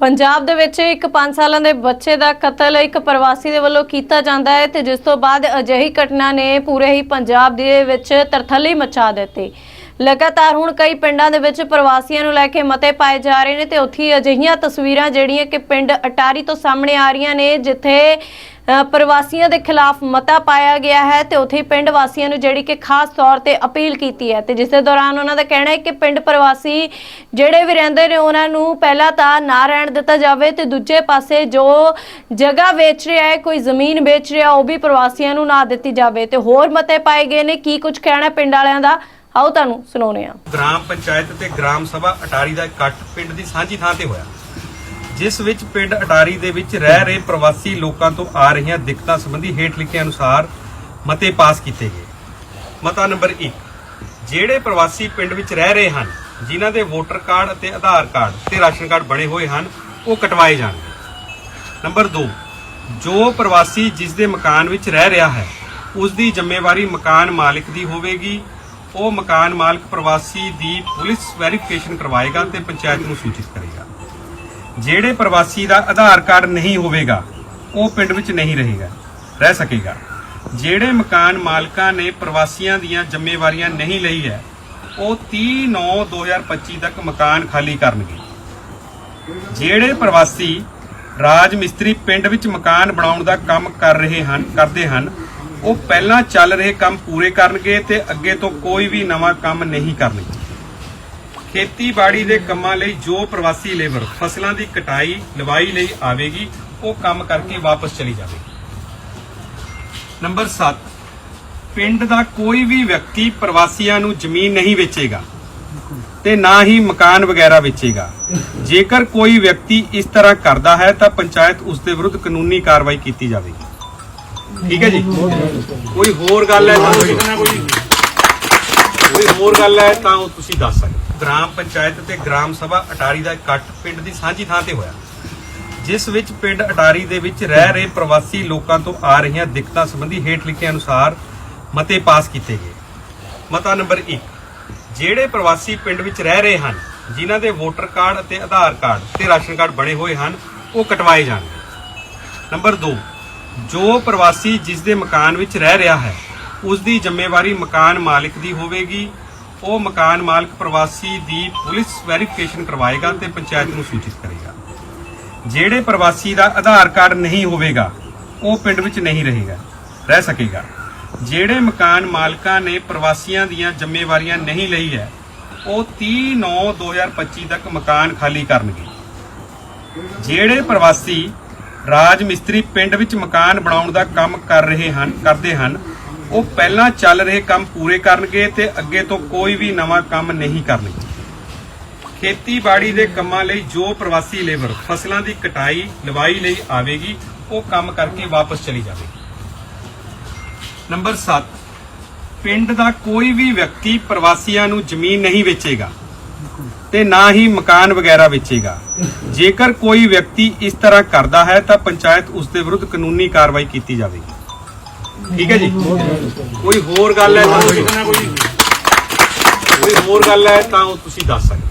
ਪੰਜਾਬ ਦੇ ਵਿੱਚ ਇੱਕ 5 ਸਾਲਾਂ ਦੇ ਬੱਚੇ ਦਾ ਕਤਲ ਇੱਕ ਪ੍ਰਵਾਸੀ ਦੇ ਵੱਲੋਂ ਕੀਤਾ ਜਾਂਦਾ ਹੈ ਤੇ ਜਿਸ ਤੋਂ ਬਾਅਦ ਅਜਿਹੀ ਘਟਨਾ ਨੇ ਪੂਰੇ ਹੀ ਪੰਜਾਬ ਦੇ ਵਿੱਚ ਤਰਥੱਲੀ ਮਚਾ ਦਿੱਤੀ। ਲਗਾਤਾਰ ਹੁਣ ਕਈ ਪਿੰਡਾਂ ਦੇ ਵਿੱਚ ਪ੍ਰਵਾਸੀਆਂ ਨੂੰ ਲੈ ਕੇ ਮਤੇ ਪਾਏ ਜਾ ਰਹੇ ਨੇ ਤੇ ਉੱਥੇ ਅਜਿਹੀਆਂ ਤਸਵੀਰਾਂ ਜਿਹੜੀਆਂ ਕਿ ਪਿੰਡ ਅਟਾਰੀ ਤੋਂ ਸਾਹਮਣੇ ਆ ਰਹੀਆਂ ਨੇ, ਜਿੱਥੇ ਪ੍ਰਵਾਸੀਆਂ ਦੇ ਖਿਲਾਫ ਮਤਾ ਪਾਇਆ ਗਿਆ ਹੈ ਤੇ ਉੱਥੇ ਪਿੰਡ ਵਾਸੀਆਂ ਨੂੰ ਜਿਹੜੀ ਕਿ ਖਾਸ ਤੌਰ ਤੇ ਅਪੀਲ ਕੀਤੀ ਹੈ ਤੇ ਜਿਸ ਦੇ ਦੌਰਾਨ ਉਹਨਾਂ ਦਾ ਕਹਿਣਾ ਹੈ ਕਿ ਪਿੰਡ ਪ੍ਰਵਾਸੀ ਜਿਹੜੇ ਵੀ ਰਹਿੰਦੇ ਨੇ, ਉਹਨਾਂ ਨੂੰ ਪਹਿਲਾਂ ਤਾਂ ਨਾ ਰਹਿਣ ਦਿੱਤਾ ਜਾਵੇ ਤੇ ਦੂਜੇ ਪਾਸੇ ਜੋ ਜਗ੍ਹਾ ਵੇਚ ਰਿਹਾ ਹੈ, ਕੋਈ ਜ਼ਮੀਨ ਵੇਚ ਰਿਹਾ, ਉਹ ਵੀ ਪ੍ਰਵਾਸੀਆਂ ਨੂੰ ਨਾ ਦਿੱਤੀ ਜਾਵੇ ਤੇ ਹੋਰ ਮਤੇ ਪਾਏ ਗਏ ਨੇ, ਕੀ ਕੁਝ ਕਹਿਣਾ ਪਿੰਡ ਵਾਲਿਆਂ ਦਾ? ਆਓ ਤੁਹਾਨੂੰ ਸੁਣਾਉਂਦੇ ਆ ਗ੍ਰਾਮ ਪੰਚਾਇਤ ਤੇ ਗ੍ਰਾਮ ਸਭਾ ਅਟਾਰੀ ਦਾ ਇਕੱਠ ਪਿੰਡ ਦੀ ਸਾਂਝੀ ਥਾਂ ਤੇ ਹੋਇਆ। ਜਿਸ ਵਿੱਚ ਪਿੰਡ ਅਟਾਰੀ ਦੇ ਵਿੱਚ ਰਹਿ ਰਹੇ ਪ੍ਰਵਾਸੀ ਲੋਕਾਂ ਤੋਂ ਆ ਰਹੀਆਂ ਦਿੱਕਤਾਂ ਸੰਬੰਧੀ ਹੇਠ ਲਿਖੇ ਅਨੁਸਾਰ ਮਤੇ ਪਾਸ ਕੀਤੇ ਗਏ। ਮਤਾ ਨੰਬਰ 1 ਜਿਹੜੇ ਪ੍ਰਵਾਸੀ ਪਿੰਡ ਵਿੱਚ ਰਹਿ ਰਹੇ ਹਨ, ਜਿਨ੍ਹਾਂ ਦੇ ਵੋਟਰ ਕਾਰਡ ਅਤੇ ਆਧਾਰ ਕਾਰਡ ਤੇ ਰਾਸ਼ਨ ਕਾਰਡ ਬਣੇ ਹੋਏ ਹਨ, ਉਹ ਕਟਵਾਏ ਜਾਣਗੇ। ਨੰਬਰ 2 ਜੋ ਪ੍ਰਵਾਸੀ ਜਿਸ ਦੇ ਮਕਾਨ ਵਿੱਚ ਰਹਿ ਰਿਹਾ ਹੈ, ਉਸ ਦੀ ਜ਼ਿੰਮੇਵਾਰੀ ਮਕਾਨ ਮਾਲਕ ਦੀ ਹੋਵੇਗੀ। ਉਹ ਮਕਾਨ ਮਾਲਕ ਪ੍ਰਵਾਸੀ ਦੀ ਪੁਲਿਸ ਵੈਰੀਫਿਕੇਸ਼ਨ ਕਰਵਾਏਗਾ ਤੇ ਪੰਚਾਇਤ ਨੂੰ ਸੂਚਿਤ ਕਰੇਗਾ। ਜਿਹੜੇ ਪ੍ਰਵਾਸੀ ਦਾ ਆਧਾਰ ਕਾਰਡ ਨਹੀਂ ਹੋਵੇਗਾ, ਉਹ ਪਿੰਡ ਵਿੱਚ ਨਹੀਂ ਰਹੇਗਾ, ਰਹਿ ਸਕੇਗਾ। ਜਿਹੜੇ ਮਕਾਨ ਮਾਲਕਾਂ ਨੇ ਪ੍ਰਵਾਸੀਆਂ ਦੀਆਂ ਜ਼ਿੰਮੇਵਾਰੀਆਂ ਨਹੀਂ ਲਈ ਹੈ, ਉਹ 30/9/2025 ਤੱਕ ਮਕਾਨ ਖਾਲੀ ਕਰਨਗੇ। ਜਿਹੜੇ ਪ੍ਰਵਾਸੀ ਰਾਜ ਮਿਸਤਰੀ ਪਿੰਡ ਵਿੱਚ ਮਕਾਨ ਬਣਾਉਣ ਦਾ ਕੰਮ ਕਰ ਰਹੇ ਹਨ, ਕਰਦੇ ਹਨ, ਉਹ ਪਹਿਲਾਂ ਚੱਲ ਰਹੇ ਕੰਮ ਪੂਰੇ ਕਰਨਗੇ ਤੇ ਅੱਗੇ ਤੋਂ ਕੋਈ ਵੀ ਨਵਾਂ ਕੰਮ ਨਹੀਂ ਕਰਨਗੇ। ਖੇਤੀਬਾੜੀ ਦੇ ਕੰਮਾਂ ਲਈ ਜੋ ਪ੍ਰਵਾਸੀ ਲੇਬਰ ਫਸਲਾਂ ਦੀ ਕਟਾਈ, ਲਵਾਈ ਲਈ ਆਵੇਗੀ, ਉਹ ਕੰਮ ਕਰਕੇ ਵਾਪਸ ਚਲੀ ਜਾਵੇਗੀ। ਨੰਬਰ 7 ਪਿੰਡ ਦਾ ਕੋਈ ਵੀ ਵਿਅਕਤੀ ਪ੍ਰਵਾਸੀਆਂ ਨੂੰ ਜ਼ਮੀਨ ਨਹੀਂ ਵੇਚੇਗਾ ਤੇ ਨਾ ਹੀ ਮਕਾਨ ਵਗੈਰਾ ਵੇਚੇਗਾ। ਜੇਕਰ ਕੋਈ ਵਿਅਕਤੀ ਇਸ ਤਰ੍ਹਾਂ ਕਰਦਾ ਹੈ, ਤਾਂ ਪੰਚਾਇਤ ਉਸ ਦੇ ਵਿਰੁੱਧ ਕਾਨੂੰਨੀ ਕਾਰਵਾਈ ਕੀਤੀ ਜਾਵੇਗੀ। ਠੀਕ ਹੈ ਜੀ? ਕੋਈ ਹੋਰ ਗੱਲ ਹੈ ਤਾਂ ਕੋਈ ਹੋਰ ਗੱਲ ਹੈ ਤਾਂ ਉਹ ਤੁਸੀਂ ਦੱਸ ਸਕਦੇ ਗ੍ਰਾਮ ਪੰਚਾਇਤ ਤੇ ਗ੍ਰਾਮ ਸਭਾ ਅਟਾਰੀ ਦਾ ਇਕੱਠ ਪਿੰਡ ਦੀ ਸਾਂਝੀ ਥਾਂ ਤੇ ਹੋਇਆ। ਜਿਸ ਵਿੱਚ ਪਿੰਡ ਅਟਾਰੀ ਦੇ ਵਿੱਚ ਰਹਿ ਰਹੇ ਪ੍ਰਵਾਸੀ ਲੋਕਾਂ ਤੋਂ ਆ ਰਹੀਆਂ ਦਿੱਕਤਾਂ ਸੰਬੰਧੀ ਹੇਠ ਲਿਖੇ ਅਨੁਸਾਰ ਮਤੇ ਪਾਸ ਕੀਤੇ ਗਏ। ਮਤਾ ਨੰਬਰ 1 ਜਿਹੜੇ ਪ੍ਰਵਾਸੀ ਪਿੰਡ ਵਿੱਚ ਰਹਿ ਰਹੇ ਹਨ, ਜਿਨ੍ਹਾਂ ਦੇ ਵੋਟਰ ਕਾਰਡ ਅਤੇ ਆਧਾਰ ਕਾਰਡ ਤੇ ਰਾਸ਼ਨ ਕਾਰਡ ਬਣੇ ਹੋਏ ਹਨ, ਉਹ ਕਟਵਾਏ ਜਾਣਗੇ। ਨੰਬਰ 2 ਜੋ ਪ੍ਰਵਾਸੀ ਜਿਸ ਦੇ ਮਕਾਨ ਵਿੱਚ ਰਹਿ ਰਿਹਾ ਹੈ ਉਸ ਦੀ ਜ਼ਿੰਮੇਵਾਰੀ ਮਕਾਨ ਮਾਲਕ ਦੀ ਹੋਵੇਗੀ। ਉਹ ਮਕਾਨ ਮਾਲਕ ਪ੍ਰਵਾਸੀ ਦੀ ਪੁਲਿਸ ਵੈਰੀਫਿਕੇਸ਼ਨ ਕਰਵਾਏਗਾ ਤੇ ਪੰਚਾਇਤ ਨੂੰ ਸੂਚਿਤ ਕਰੇਗਾ। ਜਿਹੜੇ ਪ੍ਰਵਾਸੀ ਦਾ ਆਧਾਰ ਕਾਰਡ ਨਹੀਂ ਹੋਵੇਗਾ, ਉਹ ਪਿੰਡ ਵਿੱਚ ਨਹੀਂ ਰਹੇਗਾ, ਰਹਿ ਸਕੇਗਾ। ਜਿਹੜੇ ਮਕਾਨ ਮਾਲਕਾਂ ਨੇ ਪ੍ਰਵਾਸੀਆਂ ਦੀਆਂ ਜ਼ਿੰਮੇਵਾਰੀਆਂ ਨਹੀਂ ਲਈ ਹੈ, ਉਹ 30/9/2025 ਤੱਕ ਮਕਾਨ ਖਾਲੀ ਕਰਨਗੇ। ਜਿਹੜੇ ਪ੍ਰਵਾਸੀ ਰਾਜ ਮਿਸਤਰੀ ਪਿੰਡ ਵਿੱਚ ਮਕਾਨ ਬਣਾਉਣ ਦਾ ਕੰਮ ਕਰ ਰਹੇ ਹਨ, ਕਰਦੇ ਹਨ ਉਹ ਪਹਿਲਾਂ ਚੱਲ ਰਹੇ ਕੰਮ ਪੂਰੇ ਕਰਨਗੇ ਤੇ ਅੱਗੇ ਤੋਂ ਕੋਈ ਵੀ ਨਵਾਂ ਕੰਮ ਨਹੀਂ ਕਰਨਗੇ। ਖੇਤੀਬਾੜੀ ਦੇ ਕੰਮਾਂ ਲਈ ਜੋ ਪ੍ਰਵਾਸੀ ਲੇਬਰ ਫਸਲਾਂ ਦੀ ਕਟਾਈ, ਲਵਾਈ ਲਈ ਆਵੇਗੀ, ਉਹ ਕੰਮ ਕਰਕੇ ਵਾਪਸ ਚਲੀ ਜਾਵੇਗੀ। ਨੰਬਰ 7 ਪਿੰਡ ਦਾ ਕੋਈ ਵੀ ਵਿਅਕਤੀ ਪ੍ਰਵਾਸੀਆਂ ਨੂੰ ਜ਼ਮੀਨ ਨਹੀਂ ਵੇਚੇਗਾ ਤੇ ਨਾ ਹੀ ਮਕਾਨ ਵਗੈਰਾ ਵੇਚੇਗਾ। ਜੇਕਰ ਕੋਈ ਵਿਅਕਤੀ ਇਸ ਤਰ੍ਹਾਂ ਕਰਦਾ ਹੈ ਤਾਂ ਪੰਚਾਇਤ ਉਸ ਦੇ ਵਿਰੁੱਧ ਕਾਨੂੰਨੀ ਕਾਰਵਾਈ ਕੀਤੀ ਜਾਵੇਗੀ। ਠੀਕ ਹੈ ਜੀ ਕੋਈ ਹੋਰ ਗੱਲ ਹੈ ਤਾਂ ਤੁਸੀਂ ਕੋਈ ਹੋਰ ਗੱਲ ਹੈ ਤਾਂ ਉਹ ਤੁਸੀਂ ਦੱਸ ਸਕਦੇ ਹੋ।